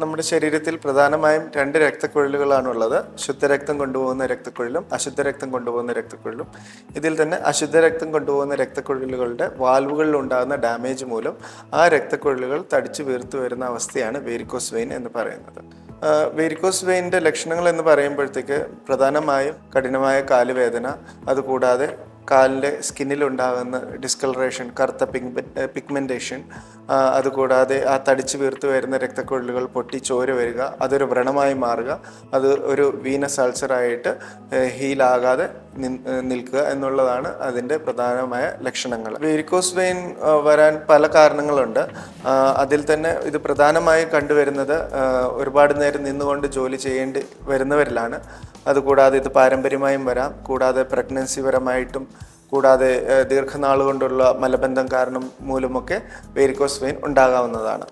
നമ്മുടെ ശരീരത്തിൽ പ്രധാനമായും രണ്ട് രക്തക്കുഴലുകളാണുള്ളത്. ശുദ്ധരക്തം കൊണ്ടുപോകുന്ന രക്തക്കുഴലും അശുദ്ധ രക്തം കൊണ്ടുപോകുന്ന രക്തക്കുഴലും. ഇതിൽ തന്നെ അശുദ്ധ രക്തം കൊണ്ടുപോകുന്ന രക്തക്കുഴലുകളുടെ വാൽവുകളിൽ ഉണ്ടാകുന്ന ഡാമേജ് മൂലം ആ രക്തക്കുഴലുകൾ തടിച്ചു വീർത്തു വരുന്ന അവസ്ഥയാണ് വേരിക്കോസ് വെയിൻ എന്ന് പറയുന്നത്. വേരിക്കോസ് വെയിന്റെ ലക്ഷണങ്ങൾ എന്ന് പറയുമ്പോഴത്തേക്ക് പ്രധാനമായും കഠിനമായ കാലുവേദന അതുകൂടാതെ കാലിന്റെ സ്കിന്നിലുണ്ടാകുന്ന ഡിസ്കളറേഷൻ കറുത്ത പിഗ്മെ പിഗ്മെന്റേഷൻ അതുകൂടാതെ ആ തടിച്ചു വീർത്ത് വരുന്ന രക്തക്കുഴലുകൾ പൊട്ടി ചോര വരിക അതൊരു വ്രണമായി മാറുക അത് ഒരു വീനസ് അൾസറായിട്ട് ഹീലാകാതെ നിൽക്കുക എന്നുള്ളതാണ് അതിന്റെ പ്രധാനമായ ലക്ഷണങ്ങൾ. വെരിക്കോസ് വെയിൻ വരാൻ പല കാരണങ്ങളുണ്ട്. അതിൽ തന്നെ ഇത് പ്രധാനമായും കണ്ടുവരുന്നത് ഒരുപാട് നേരം നിന്നുകൊണ്ട് ജോലി ചെയ്യേണ്ടി വരുന്നവരിലാണ്. അതുകൂടാതെ ഇത് പാരമ്പര്യമായും വരാം. കൂടാതെ പ്രഗ്നൻസി പരമായിട്ടും കൂടാതെ ദീർഘനാളുകൊണ്ടുള്ള മലബന്ധം കാരണം മൂലമൊക്കെ വേരിക്കോസ് വെയിൻ ഉണ്ടാകാവുന്നതാണ്.